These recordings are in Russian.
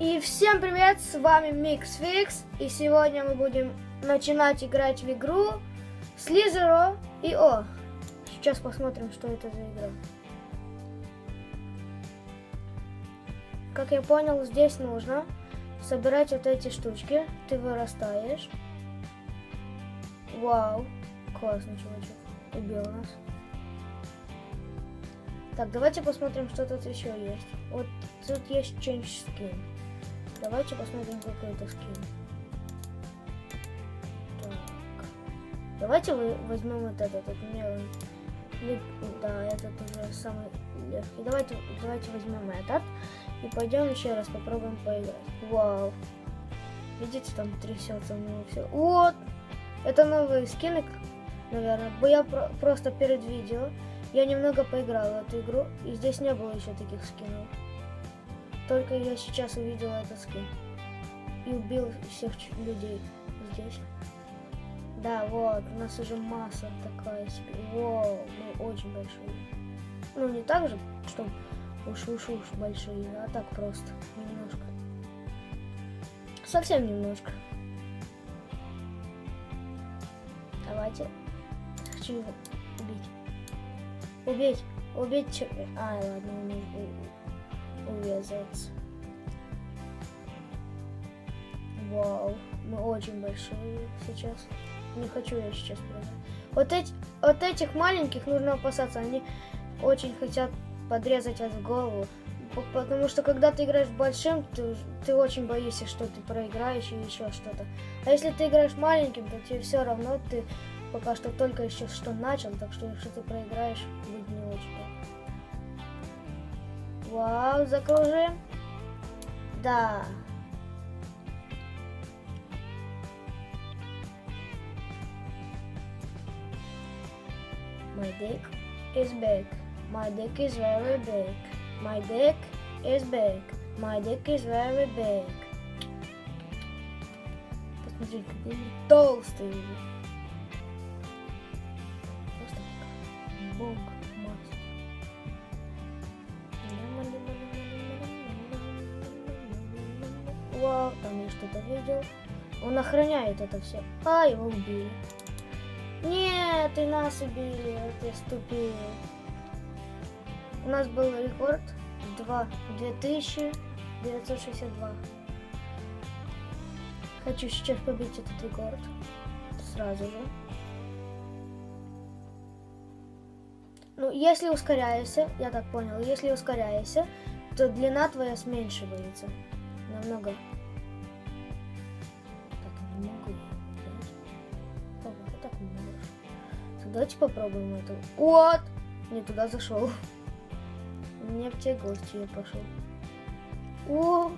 И всем привет, с вами MixFix, и сегодня мы будем начинать играть в игру Слизеро и О. Сейчас посмотрим, что это за игра. Как я понял, здесь нужно собирать вот эти штучки. Ты вырастаешь. Вау, классный чувачок. Убил нас. Так, давайте посмотрим, что тут еще есть. Вот тут есть change skin. Давайте посмотрим, какой это скин. Так. Давайте возьмем вот этот, вот мне да, этот уже самый легкий. Давайте, давайте возьмем этот и пойдем еще раз попробуем поиграть. Вау. Видите, там трясется у него все. Вот! Это новые скины, наверное. Я про- просто перед видео я немного поиграл в эту игру, и здесь не было еще таких скинов. Только я сейчас увидел этот скин. И убил всех людей здесь. Да, вот, у нас уже масса такая себе. Воу, мы очень большие. Ну, не так же, что уж-уж-уж большие, а так просто, немножко. Совсем немножко. Давайте. Хочу его убить. Убить, убить. А, ладно, не у- увязывается. Вау, мы очень большие сейчас. Не хочу я сейчас прыгать. Вот, эти, вот этих маленьких нужно опасаться. Они очень хотят подрезать вас в голову. Потому что когда ты играешь большим, ты, ты очень боишься, что ты проиграешь или еще что-то. А если ты играешь маленьким, то тебе все равно, ты пока что только еще что начал, так что если ты проиграешь, будет не очень. Вау, закружим. Да. My dick is big. My dick is very big. My dick is big. My dick is very big. Посмотри, какой он толстый. Просто как бог Вау, там я что-то видел. Он охраняет это все. А, его убили. Нет, и нас убили, вот я. У нас был рекорд 2, 2962. Хочу сейчас побить этот рекорд. Сразу же. Ну, если ускоряешься, я так понял, если ускоряешься, то длина твоя сменьшивается. Намного. Давайте попробуем это. Вот! Не туда зашел. Не в те гости я пошел. О!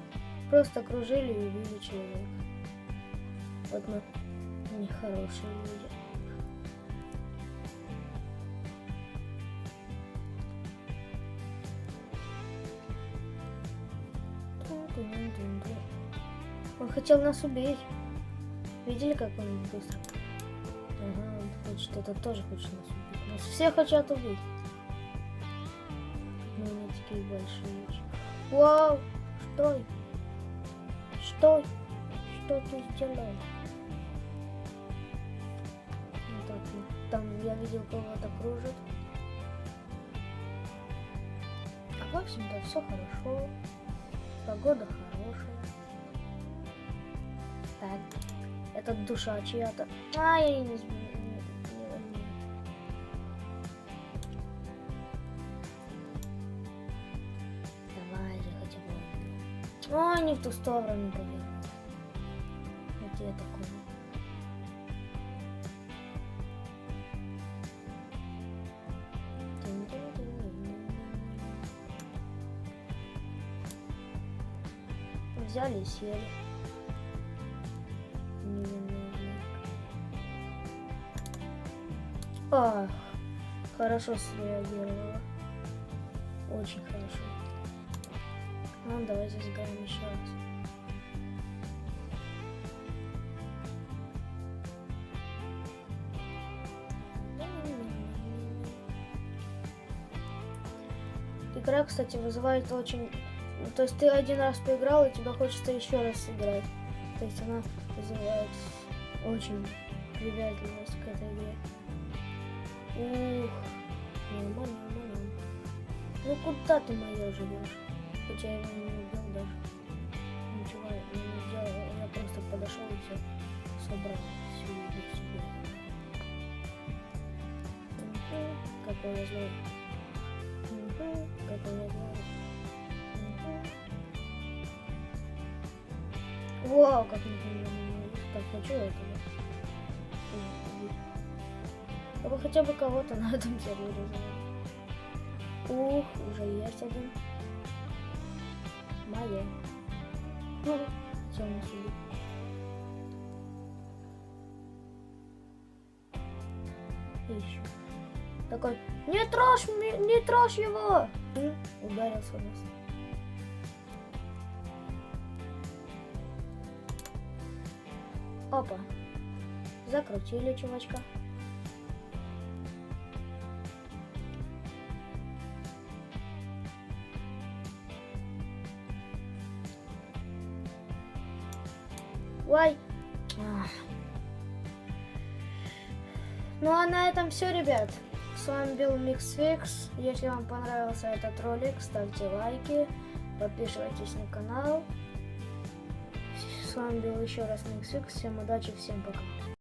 Просто окружили и убили человека. Вот мы нехорошие люди. Он хотел нас убить. Видели, как он быстро? Ага, он хочет, этот тоже хочет нас убить. Нас все хотят убить. Но они такие большие. Вау! Стой! Стой! Что ты сделал? Вот так вот. Там я видел кого-то кружит. А в общем-то все хорошо. Погода хорошая. Так, это душа чья-то. А, я не возьму. Давай же хотя бы. В ту сторону повернул. Где такое? Взяли и сели. Ах, хорошо среагировала. Очень хорошо. Ну, давайте сыграем еще раз. Игра, кстати, вызывает очень то есть ты один раз поиграл, и тебе хочется еще раз сыграть. То есть она вызывает очень привязанность к этой игре. Ух, нормально, нормально. Ну куда ты моё живешь? Хотя я его не убил даже. Ничего я не сделал, я просто подошел и все собрал. Всю себе. Какой я. Мгм, Какой я. Мгм. Вау, как Так, хочу этого. Я бы хотя бы кого-то на этом сервере. Ух, уже есть один. Мое. Чем себе. И еще. Такой, не трожь, не трожь его! М, Ударился в нас. Опа. Закрутили чувачка. Ой. Ну а на этом все, ребят. С вами был Миксфикс. Если вам понравился этот ролик, ставьте лайки, подписывайтесь на канал. Вами был еще раз Миксфикс. Всем удачи, всем пока.